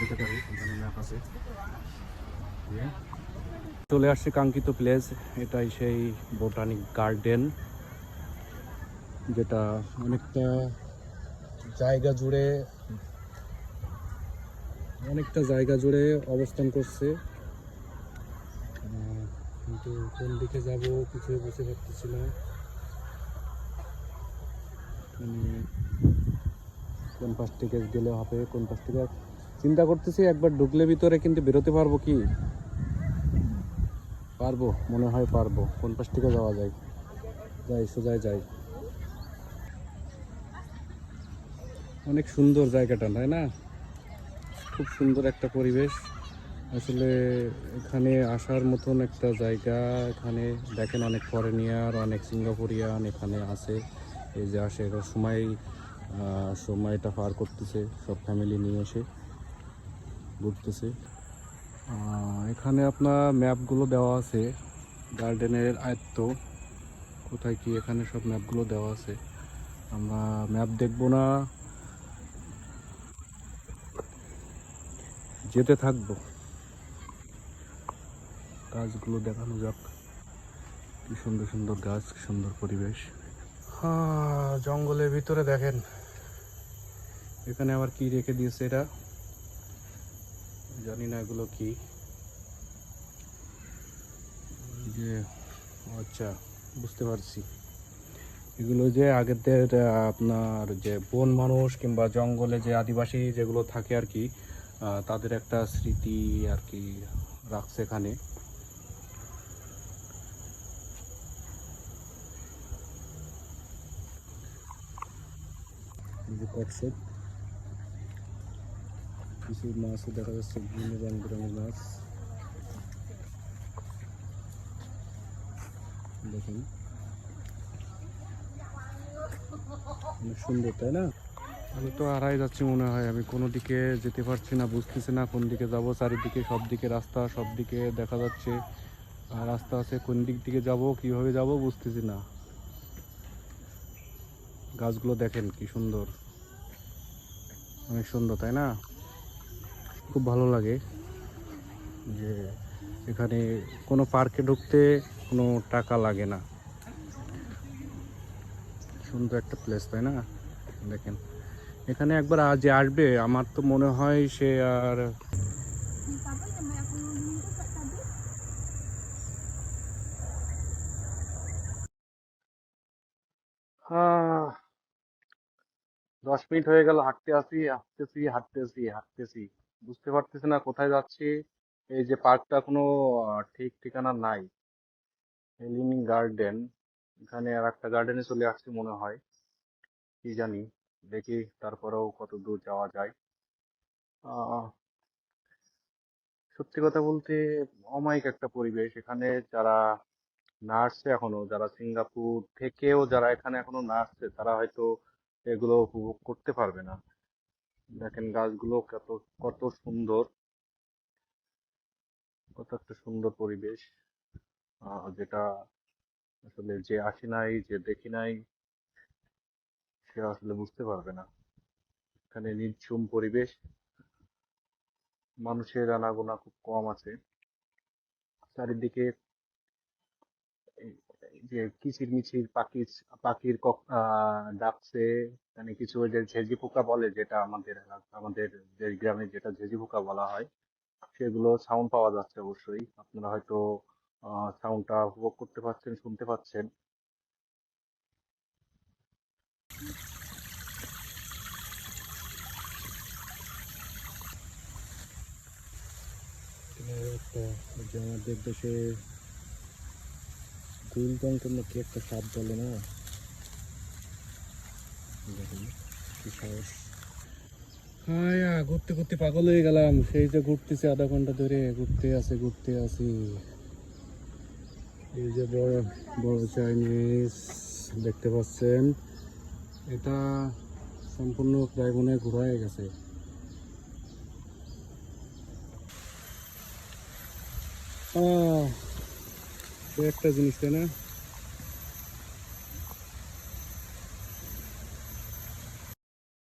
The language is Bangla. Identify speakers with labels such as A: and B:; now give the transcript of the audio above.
A: যেতে পারি এখানে ম্যাপ আছে। চলে আসছে কাঙ্ক্ষিত প্লেস এটাই সেই বোটানিক গার্ডেন যেটা অনেকটা জায়গা জুড়ে, অনেকটা জায়গা জুড়ে অবস্থান করছে। কিন্তু কোন দিকে যাব কিছু বুঝতে পারতেছি না। মানে কোন পাশ থেকে গেলে হবে, কোন পাশ থেকে। চিন্তা করতেছি একবার ঢুকলে ভিতরে কিন্তু বেরোতে পারব কি? পারব, মনে হয় পারব। কোন পাশ থেকে যাওয়া যায়? যাই, সোজায় যাই। অনেক সুন্দর জায়গাটা, তাই না? খুব সুন্দর একটা পরিবেশ। আসলে এখানে আসার মতন একটা জায়গা, এখানে দেখেন অনেক ফরেনিয়ার অনেক সিঙ্গাপুরিয়ান এখানে আছে। এই যে আসে সময় সময়টা পার করতেছে, সব ফ্যামিলি নিয়ে এসে ঘুরতেছে। এখানে আপনার ম্যাপগুলো দেওয়া আছে গার্ডেনের আয়ত্ত। কোথায় কি এখানে সব ম্যাপগুলো দেওয়া আছে। আমরা ম্যাপ দেখব না। যেতে থাকব। গাছগুলো দেখানো যাক। কি সুন্দর সুন্দর গাছ সুন্দর পরিবেশ। জঙ্গলের ভিতরে দেখেন। এখানে আবার কি রেখে দিয়েছে এটা জানি না এগুলো কি। যে আচ্ছা বুঝতে পারছি। এগুলো যে আগেদের আহ, আপনার যে বন মানুষ কিংবা জঙ্গলে যে আদিবাসী যেগুলো থাকে আর কি তাদের একটা স্মৃতি আর কি রাখছে এখানে। যে কচ্ছপ কিছু মাছও দেখা যাচ্ছে, বিভিন্ন রং বেরঙের মাছ সুন্দর, তাই না? আমি তো হারাই যাচ্ছি মনে হয়, আমি কোনো দিকে যেতে পারছি না, বুঝতেছি না কোন দিকে যাব, চারিদিকে সব দিকে রাস্তা, সব দিকে দেখা যাচ্ছে। আর রাস্তা আছে কোন দিক দিকে যাব, কীভাবে যাব বুঝতেছি না। গাছগুলো দেখেন কি সুন্দর। অনেক সুন্দর, তাই না? খুব ভালো লাগে যে এখানে কোনো পার্কে ঢুকতে কোনো টাকা লাগে না। সুন্দর একটা প্লেস তাই না? দেখেন। এখানে একবার আজ আসবে, আমার তো মনে হয় সে আর দশ মিনিট হয়ে গেল, হাঁটতে আসি, হাঁটতেছি হাঁটতেছি হাঁটতেছি। বুঝতে পারতেছি না কোথায় যাচ্ছি। এই যে পার্কটা কোনো ঠিক ঠিকানা নাই। হেলিনি গার্ডেন এখানে আর একটা গার্ডেনে চলে আসছি মনে হয়। কি জানি, দেখি তারপরেও কত দূর যাওয়া যায়। সত্যি কথা বলতে অমায়িক একটা পরিবেশ। এখানে যারা না আসছে এখনও, যারা সিঙ্গাপুর থেকেও যারা এখানে এখনও না আসছে তারা হয়তো এগুলো উপভোগ করতে পারবে না। দেখেন গাছগুলো কত কত সুন্দর। কত একটা সুন্দর পরিবেশ। যেটা আসলে যে আসি নাই, যে দেখি নাই, সে আসলে বুঝতে পারবে না। এখানে নিঝুম পরিবেশ। মানুষের আনাগোনা খুব কম আছে। চারিদিকে যে কিচির মিচির পাখি পাখির আহ, ডাকছে মানে কিছু ওই যে ঝেঁঝি পোকা বলে যেটা আমাদের আমাদের দেশ গ্রামে যেটা ঝেঁঝি পোকা বলা হয় সেগুলো সাউন্ড পাওয়া যাচ্ছে অবশ্যই। আপনারা হয়তো সাউন্ডটা উপভোগ করতে পারছেন শুনতে পাচ্ছেন। যে আমাদের দেশে গুলদঙ্কের নাকি একটা সাপ বলে না? হ্যাঁ ঘুরতে ঘুরতে পাগল হয়ে গেলাম। সেই যে ঘুরতেছি আধা ঘণ্টা ধরে, ঘুরতে আছে, ঘুরতে আছি। এই যে বড় বড় চাইনিজ দেখতে পাচ্ছেন? এটা সম্পূর্ণ প্রায় মনে হয় ঘোরা হয়ে একটা জিনিস তাই না?